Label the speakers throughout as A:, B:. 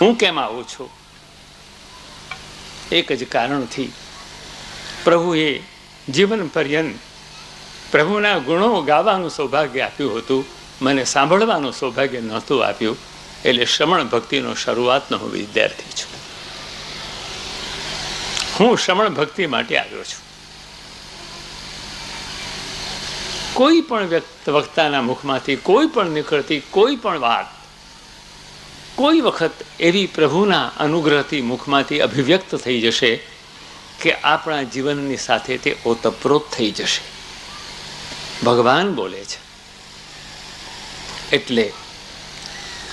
A: હું કેમ આવું છું? એક જ કારણથી પ્રભુએ જીવન પર્યંત પ્રભુના ગુણો ગાવાનું સૌભાગ્ય આપ્યું હતું. મને સાંભળવાનું સૌભાગ્ય નહોતું આપ્યું. એટલે શ્રમણ ભક્તિનો શરૂઆતનો હું વિદ્યાર્થી છું. હું શ્રમણ ભક્તિ માટે આવ્યો છું. કોઈ પણ વક્તાના મુખમાંથી કોઈ પણ નીકળતી કોઈ પણ વાત કોઈ વખત એવી પ્રભુના અનુગ્રહથી મુખમાંથી અભિવ્યક્ત થઈ જશે કે આપણા જીવનની સાથે તે ઓતપ્રોત થઈ જશે. ભગવાન બોલે છે, એટલે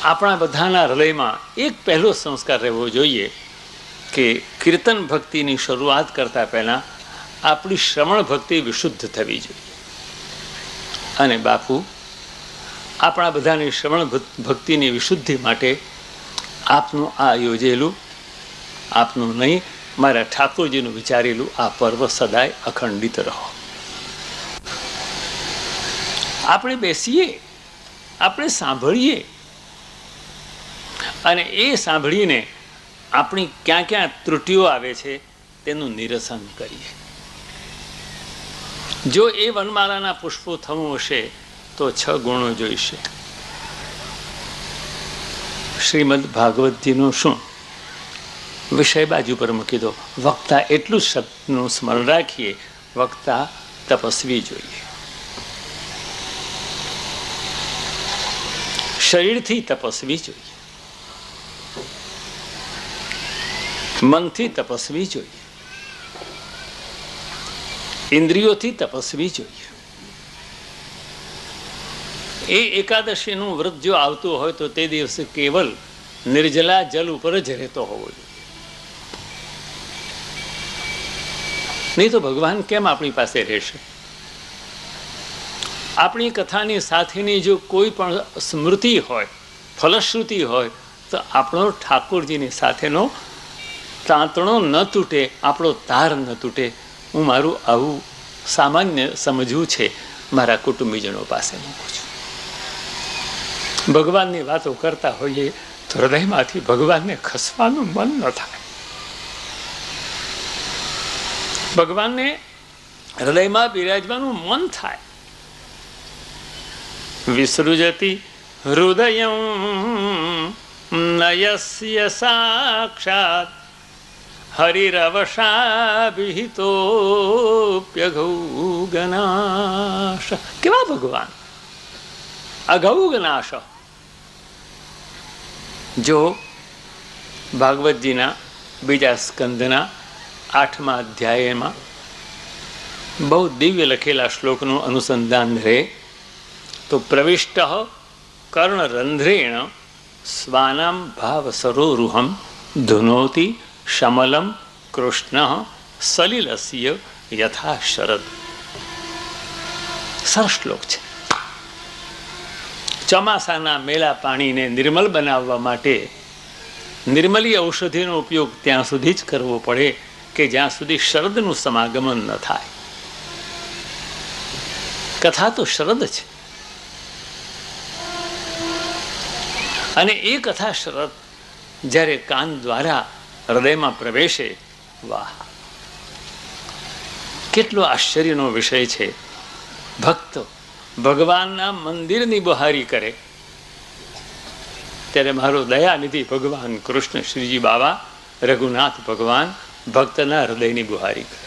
A: આપણા બધાના હૃદયમાં એક પહેલો સંસ્કાર રહેવો જોઈએ કે કીર્તન ભક્તિની શરૂઆત કરતા પહેલાં આપણી શ્રવણ ભક્તિ વિશુદ્ધ થવી જોઈએ. અને બાપુ, આપણા બધાની શ્રવણ ભક્તિની વિશુદ્ધિ માટે આપનું આ યોજેલું, આપનું નહીં, મારા ઠાકોરજીનું વિચારેલું આ પર્વ સદાય અખંડિત રહો. આપણે બેસીએ, આપણે સાંભળીએ. અને એ સાંભળીને આપણી ક્યાં ક્યાં ત્રુટિઓ આવે છે તેનું નિરસન કરીએ. જો એ વનમાળાના પુષ્પો થવું હશે, તો છ ગુણો જોઈશે. શ્રીમદ ભાગવતજીનું શું? વિષય બાજુ પર મૂકી દો. વક્તા એટલું શબ્દનું સ્મરણ રાખીએ, વક્તા તપસ્વી જોઈએ. શરીરથી તપસ્વી જોઈએ. મનથી તપસ્વી જોઈએ. ઇન્દ્રિયોથી તપસ્વી જોઈએ. એ એકાદશીનું વ્રત જો આવતું હોય તો તે દિવસે કેવલ નિર્જલા જલ ઉપર જ રહેતો હોવો જોઈએ. નહીં તો ભગવાન કેમ આપણી પાસે રહેશે? આપણી કથાની સાથેની જો કોઈ પણ સ્મૃતિ હોય, ફલશ્રુતિ હોય, તો આપણો ઠાકોરજીની સાથેનો તાંતણો ન તૂટે, આપણો તાર ન તૂટે. હું મારું આવું સામાન્ય સમજવું છે મારા કુટુંબીજનો પાસે. મૂકું છું ભગવાનની વાતો કરતા હોઈએ તો હૃદયમાંથી ભગવાનને ખસવાનું મન ન થાય. ભગવાનને હૃદયમાં બિરાજવાનું મન થાય. વિસૃજતી હૃદય નયસ્ય સાક્ષાત હરિરવશાભિહિતોપ્યઘૌ કેવા ભગવાન? અઘૌગનાશ જો ભાગવતજીના બીજા સ્કંદના આઠમા અધ્યાયમાં બહુ દિવ્ય લખેલા શ્લોકનું અનુસંધાન રહે, તો પ્રવિષ્ટ કર્ણરંધ્રેણ સ્વાનામ ભાવ સરોરુહમ ધુનોતી શમલમ કૃષ્ણ સલિલસ્ય યથા શરદ સરસ શ્લોક છે. ચોમાસાના મેળા પાણીને નિર્મલ બનાવવા માટે નિર્મલી ઔષધિનો ઉપયોગ ત્યાં સુધી જ કરવો પડે કે જ્યાં સુધી શરદનું સમાગમન ન થાય. કથા તો શરદ છે. અને એ કથા શરદ જ્યારે કાન દ્વારા હૃદયમાં પ્રવેશે, વાહ! કેટલો આશ્ચર્યનો વિષય છે. ભક્ત ભગવાનના મંદિરની બહારી કરે. ત્યારે મારો દયાનિધિ ભગવાન કૃષ્ણ શ્રીજી બાબા રઘુનાથ ભગવાન ભક્તના હૃદયની બુહારી કરે.